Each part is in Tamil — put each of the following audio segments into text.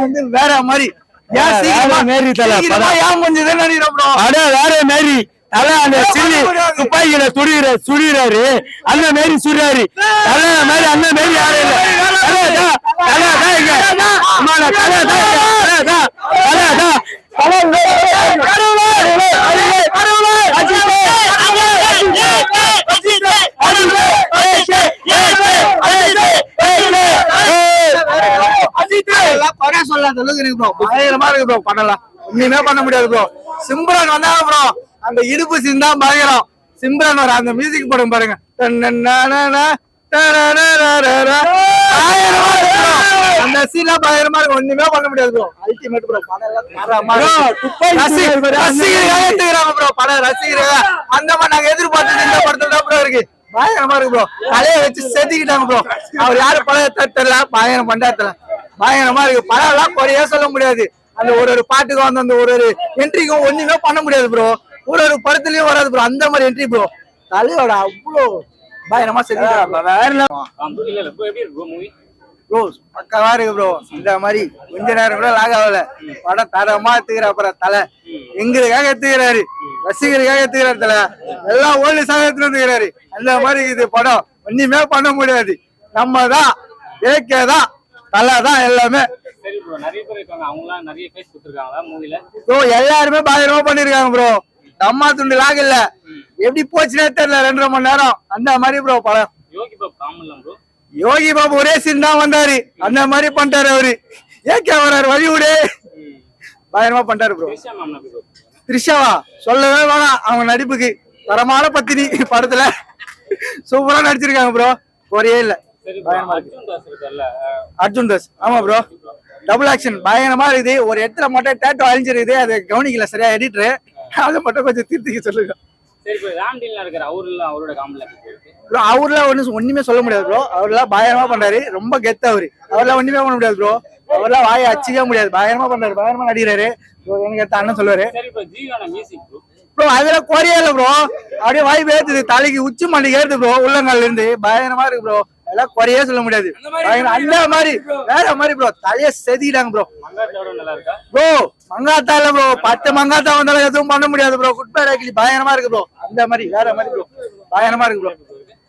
வந்து வேற மாதிரி. மேரி தலை அடா வேற மேரி அதான் அந்த சில்லி துப்பாக்கியில சுடுகிற சுடுகிறாரு அண்ணன் மாரி சுடுறாரு. அண்ணன் மாரி அண்ணன் மாரி யாரும் இல்ல. சொல்லாத அளவுக்கு இருக்கு ப்ரோ பயங்கரமா இருக்கு ப்ரோ பண்ணலாம். ஒண்ணுமே பண்ண முடியாது ப்ரோ சிம்ரன் வந்தாங்க ப்ரோ அந்த இடுப்பு சீன் தான் பயங்கரம். சிம்ரன் வர அந்த மியூசிக் போடும் பாருங்க. பயங்கரமா இருக்கு bro. அந்த சீன்லாம் பயங்கரமா இருக்கு. ஒண்ணுமே பண்ண முடியாது ப்ரோ. அல்டிமேட் ப்ரோ சுடுறாரு பாரு, படம் ரசிகர்கள் அந்த மாதிரி நாங்க எதிர்பார்த்தது இந்த படத்துல தான் ப்ரோ இருக்கு. பயங்கரமா இருக்கு ப்ரோ தலைய வச்சு செதுக்கிட்டாங்க ப்ரோ அவர் யாரு படம் தெரியல. பயங்கரம் பண்டாத்துல பயங்கரமா இருக்கு. படம் எல்லாம் குறையே சொல்ல முடியாது. அந்த ஒரு ஒரு பாட்டுக்கும் அந்த அந்த ஒரு ஒரு என்ட்ரிக்கும் ஒண்ணுமே பண்ண முடியாது ப்ரோ ஒரு ஒரு படத்துலயும் வராது ப்ரோ அந்த மாதிரி என்ட்ரி ப்ரோ தலையோட அவ்வளோ பயங்கரமா செதுக்கிறாங்க வேற ப்ரோ எப்படி இருக்கு ப்ரோ மூவி ப்ரோ பக்காவா இருக்கு ப்ரோ இந்த மாதிரி கொஞ்ச நேரம் கூட லாக் ஆகல. படம் தரமா எடுத்துக்கிற அப்புறம் தலை. எங்களுக்காக எடுத்துக்கிறாரு. ரசிகருக்காக எடுத்துக்கிறாரு தலை. எல்லாம் ஓல்டு சாக எடுத்துட்டு வந்துக்கிறாரு. அந்த மாதிரி இது படம் ஒண்ணுமே பண்ண முடியாது. நம்ம தான் ஏகே தான் தலை தான் எல்லாமே ப்ரோ எல்லாருமே பயங்கரமா பண்ணிருக்காங்க ப்ரோ அம்மா துண்டு லாக் இல்ல. எப்படி போச்சுனே தெரியல ரெண்டரை மணி நேரம். அந்த மாதிரி ப்ரோ படம். யோகி பாப் ஒரே சீன் தான் வந்தாரு. அந்த மாதிரி பண்ணிட்டாரு அவரு. ஏகே வராரு வழி விடு. பயங்கரமா பண்ணிட்டாரு ப்ரோ த்ரிஷாவா? சொல்லவே வேணாம். அவங்க நடிப்புக்கு. தரமான பத்தினி படத்துல. சூப்பரா நடிச்சிருக்காங்க ப்ரோ குறையே இல்ல. அர்ஜுன் தாஸ் ஆமா ப்ரோ டபுள் ஆக்ஷன் பயங்கரமா இருக்குது. ஒரு இடத்துல மட்டும் டேட்டோ அழிஞ்சிருக்குது. அதை கவனிக்கல சரியா எடிட்டர் அதை மட்டும் கொஞ்சம் திருத்திக்க சொல்லுங்க. ப்ரோ அவர்லாம் ஒன்றும் ஒண்ணுமே சொல்ல முடியாது ப்ரோ அவர்லாம் பயங்கரமா பண்றாரு. ரொம்ப கெத்து அவரு. அவர்லாம் ஒண்ணுமே பண்ண முடியாது ப்ரோ அவர்லாம் வாயை அச்சிக்கவே முடியாது. பயங்கரமா பண்றாரு. பயங்கரமா நடிக்கிறாரு. ப்ரோ எனக்கு எடுத்த அண்ணன் சொல்லுவாரு. ப்ரோ ஜீவான மியூசிக் ப்ரோ அப்படியே வாய் பேத்துது தலைக்கு உச்சி மண்டி ஏறுது ப்ரோ உள்ளங்கால்ல இருந்து. பயங்கரமா இருக்கு ப்ரோ அதெல்லாம் குறையே சொல்ல முடியாது. அந்த மாதிரி வேற மாதிரி ப்ரோ தலைய செதிக்கிட்டாங்க ப்ரோ மங்காத்தோட நல்லா இருக்கா? ப்ரோ மங்காத்தா இல்ல ப்ரோ பத்து மங்காத்தா வந்தாலும் எதுவும் பண்ண முடியாது ப்ரோ குட் பேட் ஆக்கிலி பயங்கரமா இருக்கு ப்ரோ அந்த மாதிரி வேற மாதிரி ப்ரோ பயங்கரமா இருக்கு ப்ரோ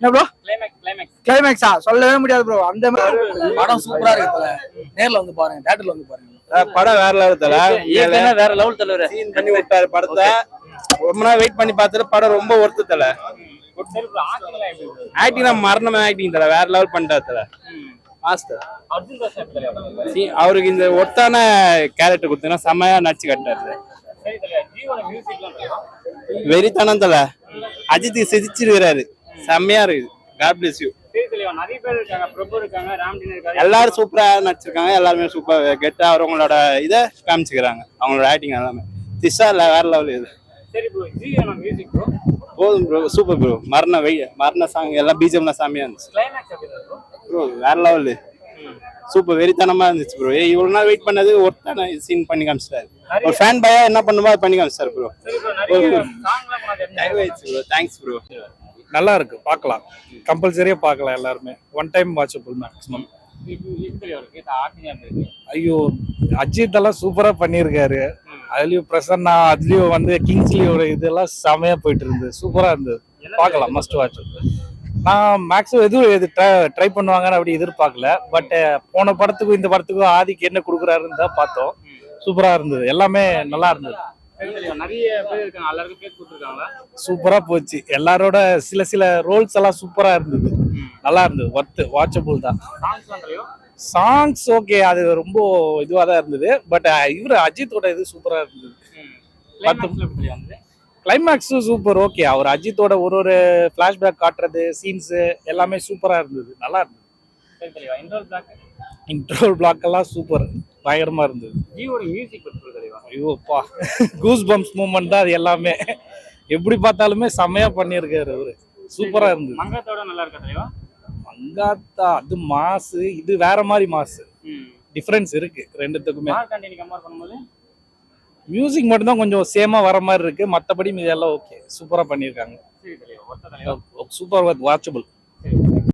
என்ன ப்ரோ கிளைமேக்ஸ் கிளைமேக்ஸ் கிளைமேக்ஸா சொல்லவே முடியாது ப்ரோ அந்த மாதிரி படம் சூப்பரா இருக்கு. நேர்ல வந்து பாருங்க தியேட்டர்ல வந்து பாருங்க. படம் வேற லெவல் தல. வேற லெவல் தலைவர் சீன் பண்ணி விட்டாரு படத்தை. ரொம்ப நாள் வெயிட் பண்ணி பார்த்துட்டு படம் ரொம்ப ஒர்த்து ஆக்டிங் மரணம் ஆக்டிங் தலை வேற லெவல் பண்றாரு தலை. அவருக்கு இந்த ஒட்டான கேரக்டர் கொடுத்தீங்கன்னா செமையா நடிச்சு கட்டாரு வெறித்தனம் தல. அஜித் சிதிச்சிருக்கிறாரு செம்மையா இருக்குது. எல்லாரும் சூப்பரா நடிச்சிருக்காங்க. எல்லாருமே சூப்பர் கெட்டா அவங்களோட இதை காமிச்சுக்கிறாங்க. அவங்களோட ஆக்டிங் எல்லாமே. திஷா வேற லெவல் இது. போதும் ப்ரோ சூப்பர் ப்ரோ மரண வெய் மரண சாங் எல்லாம் பிஜிஎம்லாம் செம்மையா இருந்துச்சு. ப்ரோ வேற லெவல் சூப்பர் வெறித்தனமா இருந்துச்சு ப்ரோ இவ்வளவு நாள் வெயிட் பண்ணது ஒருத்தான சீன் பண்ணி காமிச்சிட்டாரு. ஒரு ஃபேன் பையா என்ன பண்ணுமோ அது பண்ணி காமிச்சிட்டாரு ப்ரோ ப்ரோ தேங்க்ஸ் ப்ரோ நல்லா இருக்கு பார்க்கலாம். கம்பல்சரியா பார்க்கலாம் எல்லாருமே. ஒன் டைம் வாட்சபிள் மேக்ஸிமம் ஐயோ அஜித் எல்லாம் சூப்பரா பண்ணியிருக்காரு. அதுலயும் பிரசன்னா அதுலயும் வந்து கிங்ஸ்லியோட இதெல்லாம் செமையா போயிட்டு இருந்தது. சூப்பரா இருந்தது. பார்க்கலாம் மஸ்ட் வாட்ச் நான் மேக்ஸிமம் எதுவும் இது ட்ரை பண்ணுவாங்கன்னு அப்படி எதிர்பார்க்கல. பட் போன படத்துக்கும் இந்த படத்துக்கும் ஆதிக்கு என்ன கொடுக்குறாருன்னு தான் பார்த்தோம். சூப்பரா இருந்தது. எல்லாமே நல்லா இருந்தது. சூப்பரா போச்சு. எல்லாரோட சில சில ரோல்ஸ் எல்லாம் சூப்பரா இருந்தது. நல்லா இருந்தது ஒர்த்து வாட்சபிள் தான். சாங்ஸ் ஓகே அது ரொம்ப இதுவாக தான் இருந்தது. பட் இவர் அஜித்தோட இது சூப்பரா இருந்தது. வந்து கிளைமேக்ஸும் சூப்பர் ஓகே அவர் அஜித்தோட ஒரு ஒரு ஃபிளாஷ்பேக் காட்டுறது சீன்ஸ் எல்லாமே சூப்பரா இருந்தது. நல்லா இருந்தது. இன்ட்ரோல் பிளாக் எல்லாம் சூப்பர் பயங்கரமா இருந்தது. ஐயோப்பா கூஸ் பம்ப்ஸ் மூமெண்ட் தான் அது எல்லாமே. எப்படி பார்த்தாலுமே செம்மையா பண்ணியிருக்காரு அவரு. சூப்பரா இருந்தது. மங்காத்தோட நல்லா இருக்கா தலைவா? மங்காத்தா அது மாசு இது வேற மாதிரி மாசு. டிஃப்ரென்ஸ் இருக்கு ரெண்டுத்துக்குமே. மியூசிக் மட்டும்தான் கொஞ்சம் சேமா வர மாதிரி இருக்கு. மற்றபடி இதெல்லாம் ஓகே சூப்பரா பண்ணிருக்காங்க சூப்பர் வாட்சபிள்